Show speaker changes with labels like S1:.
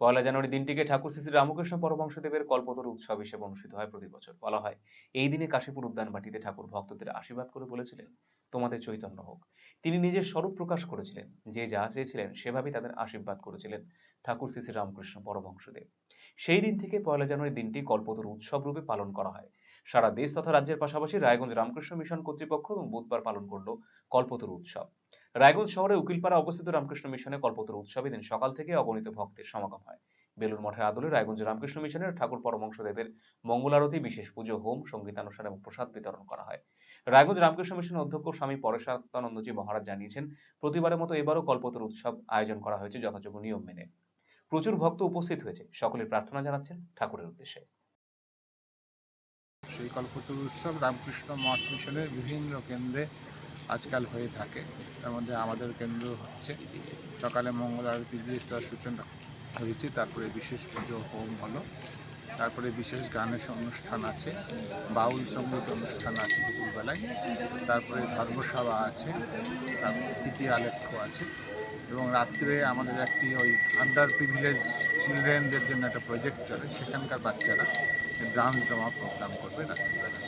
S1: পয়লা জানুয়ারি দিনটিকে ঠাকুর শ্রী রামকৃষ্ণ পরমহংসদেবের কল্পতরু উৎসব হিসেবে অনুষ্ঠিত হয় প্রতি বছর। বলা হয়, এই দিনে কাশীপুর উদ্যান বাটিতে ঠাকুর ভক্তদের আশীর্বাদ করে বলেছিলেন, তোমাদের চৈতন্য হোক। তিনি নিজের স্বরূপ প্রকাশ করেছিলেন, যে যা চেয়েছিলেন সেভাবেই তাদের আশীর্বাদ করেছিলেন ঠাকুর শ্রী রামকৃষ্ণ পরমহংসদেব। সেই দিন থেকে পয়লা জানুয়ারি দিনটি কল্পতরু উৎসব রূপে পালন করা হয়। সারা দেশ তথা রাজ্যের পাশাপাশি রায়গঞ্জ রামকৃষ্ণ মিশন কর্তৃপক্ষ এবং বুধবার পালন করল কল্পতরু উৎসব। রায়গঞ্জ শহরে উকিলপাড়া অবস্থিত রামকৃষ্ণ মিশনে কল্পতরু উৎসবে দিন সকাল থেকে অগণিত ভক্তের সমাগম হয়। বেলুর মঠের আদলে রায়গঞ্জ রামকৃষ্ণ মিশনের ঠাকুর পরমংশদেবের মঙ্গলারতি বিশেষ পুজো, হোম, সঙ্গীতানুষ্ঠান এবং প্রসাদ বিতরণ করা হয়। রায়গঞ্জ রামকৃষ্ণ মিশনের অধ্যক্ষ স্বামী পরেশানন্দজি মহারাজ জানিয়েছেন, প্রতিবারের মতো এবারও কল্পতরু উৎসব আয়োজন করা হয়েছে যথাযোগ্য নিয়ম মেনে। প্রচুর ভক্ত উপস্থিত হয়েছে। সকলের প্রার্থনা জানাচ্ছেন ঠাকুরের উদ্দেশ্যে।
S2: সেই কল্পতরু উৎসব রামকৃষ্ণ মঠ মিশনের বিভিন্ন কেন্দ্রে আজকাল হয়ে থাকে। তার মধ্যে আমাদের কেন্দ্র হচ্ছে সকালে মঙ্গল আরতি দিয়ে তার সূচনা হয়েছে, তারপরে বিশেষ পুজো, হোম হলো। তারপরে বিশেষ গানের অনুষ্ঠান আছে, বাউল সংগীত অনুষ্ঠান আছে দুপুরবেলায়। তারপরে ধর্মসভা আছে তারপরে আলেখ্য আছে। এবং রাত্রে আমাদের একটি ওই আন্ডার প্রিভিলেজ চিলড্রেনদের জন্য একটা প্রজেক্ট চলে, সেখানকার বাচ্চারা ডান্স ড্রামা প্রোগ্রাম করবে রাত্রিবেলা।